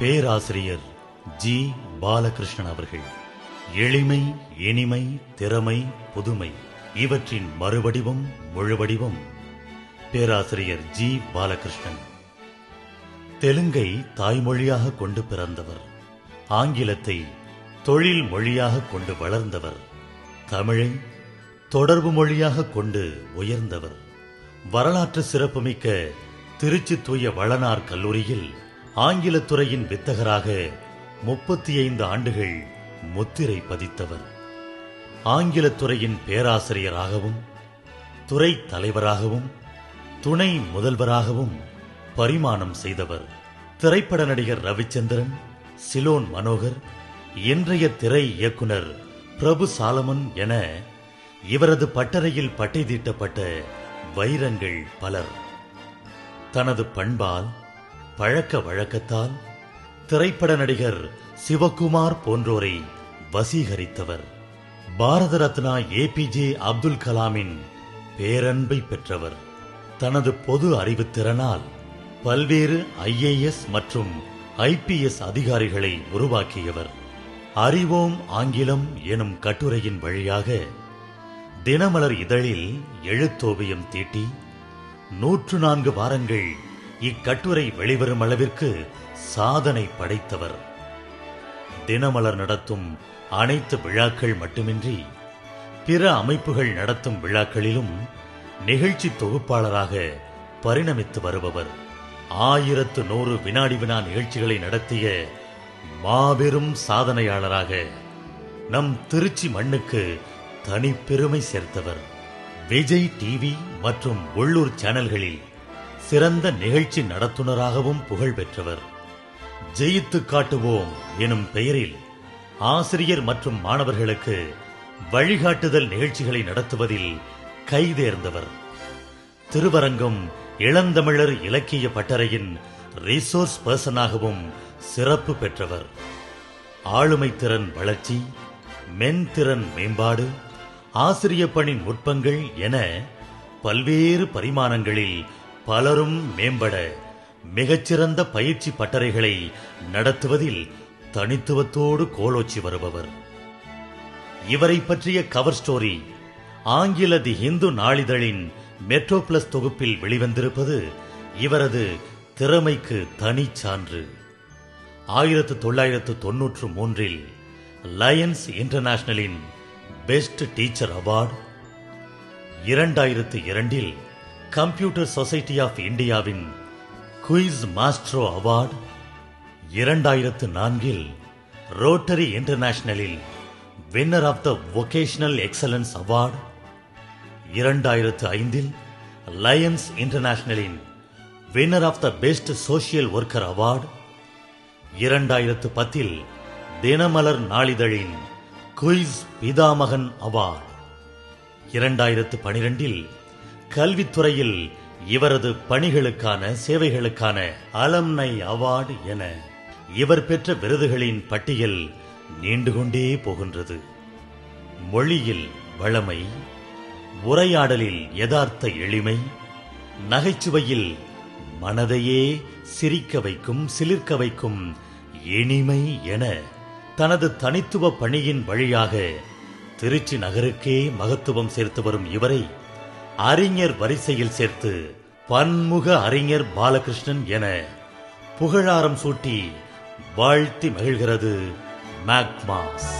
பேராசிரியர் ஜி. பாலகிருஷ்ணன் அவர்கள். எளிமை இனிமை திறமை புதுமை இவற்றின் மறுவடிவம் முழுவடிவம். பேராசிரியர் ஜி. பாலகிருஷ்ணன். தெலுங்கை தாய்மொழியாக கொண்டு பிறந்தவர். ஆங்கிலத்தை தொழில் மொழியாக கொண்டு வளர்ந்தவர். தமிழை தொடர்பு மொழியாக கொண்டு உயர்ந்தவர். வரலாற்று சிறப்புமிக்க திருச்சி தூய வளனார் கல்லூரியில் ஆங்கிலத் துறையின் வித்தகராக முப்பத்தி ஐந்து ஆண்டுகள் முத்திரை பதித்தவர். ஆங்கிலத் துறையின் பேராசிரியராகவும் துறை தலைவராகவும் துணை முதல்வராகவும் பரிமாணம் செய்தவர். திரைப்பட நடிகர் ரவிச்சந்திரன் சிலோன் மனோகர் இன்றைய திரை இயக்குனர் பிரபு சாலமன் என இவரது பட்டறையில் பட்டை தீட்டப்பட்ட வைரங்கள் பலர். தனது பண்பால் பழக்க வழக்கத்தால் திரைப்பட நடிகர் சிவகுமார் போன்றோரை வசீகரித்தவர். Bharat Ratna A P J Abdul கலாமின் பேரன்பை பெற்றவர். தனது பொது அறிவுத்திறனால் பல்வேறு ஐஏஎஸ் மற்றும் ஐபிஎஸ் அதிகாரிகளை உருவாக்கியவர். அறிவோம் ஆங்கிலம் எனும் கட்டுரையின் வழியாக தினமலர் இதழில் எழுத்தோவியம் தீட்டி நூற்று நான்கு வாரங்கள் இக்கட்டுரை வெளிவரும் அளவிற்கு சாதனை படைத்தவர். தினமலர் நடத்தும் அனைத்து விழாக்கள் மட்டுமின்றி பிற அமைப்புகள் நடத்தும் விழாக்களிலும் நிகழ்ச்சி தொகுப்பாளராக பரிணமித்து வருபவர். ஆயிரத்து நூறு வினாடி வினா நிகழ்ச்சிகளை நடத்திய மாபெரும் சாதனையாளராக நம் திருச்சி மண்ணுக்கு தனிப்பெருமை சேர்த்தவர். விஜய் டிவி மற்றும் உள்ளூர் சேனல்களில் சிறந்த நிகழ்ச்சி நடத்துனராகவும் புகழ் பெற்றவர் ஜெயித்து காட்டுவோம் எனும் பெயரில் ஆசிரியர் மற்றும் மாணவர்களுக்கு வழிகாட்டுதல் நிகழ்ச்சிகளை நடத்துவதில் கைதேர்ந்தவர். திருவரங்கம் இளந்தமிழர் இலக்கிய பட்டறையின் ரிசோர்ஸ் பர்சனாகவும் சிறப்பு பெற்றவர். ஆளுமை திறன் வளர்ச்சி மென்திறன் மேம்பாடு ஆசிரிய பணி நுட்பங்கள் என பல்வேறு பரிமாணங்களில் பலரும் மேம்பட மிகச்சிறந்த பயிற்சி பட்டறைகளை நடத்துவதில் தனித்துவத்தோடு கோலோச்சி வருபவர். இவரை பற்றிய கவர் ஸ்டோரி ஆங்கில தி இந்து நாளிதழின் மெட்ரோ பிளஸ் தொகுப்பில் வெளிவந்திருப்பது இவரது திறமைக்கு தனி சான்று. ஆயிரத்து தொள்ளாயிரத்து தொன்னூற்று மூன்றில் லயன்ஸ் இன்டர்நேஷனலின் பெஸ்ட் டீச்சர் அவார்டு இரண்டாயிரத்து இரண்டில் கம்ப்யூட்டர் சொசைட்டி ஆஃப் இந்தியாவின் குயிஸ் மாஸ்ட்ரோ அவார்டு இரண்டாயிரத்து நான்கில் Rotary இன்டர்நேஷனலில் winner of the vocational excellence award இரண்டாயிரத்து ஐந்தில் Lions இன்டர்நேஷனலின் winner of the best social worker award இரண்டாயிரத்து பத்தில் தினமலர் நாளிதழின் குயிஸ் பிதாமகன் அவார்டு இரண்டாயிரத்து பனிரெண்டில் கல்வித்துறையில் இவரது பணிகளுக்கான சேவைகளுக்கான அலம்னை அவார்டு என இவர் பெற்ற விருதுகளின் பட்டியல் நீண்டு கொண்டே போகின்றது. மொழியில் வளமை உரையாடலில் யதார்த்த எளிமை நகைச்சுவையில் மனதையே சிரிக்க வைக்கும் சிலிர்க்க வைக்கும் இனிமை என தனது தனித்துவ பணியின் வழியாக திருச்சி நகருக்கே மகத்துவம் சேர்த்து வரும் இவரை அறிஞர் வரிசையில் சேர்த்து பன்முக அறிஞர் பாலகிருஷ்ணன் என புகழாரம் சூட்டி வாழ்த்தி மகிழ்கிறது மேக்மாஸ்.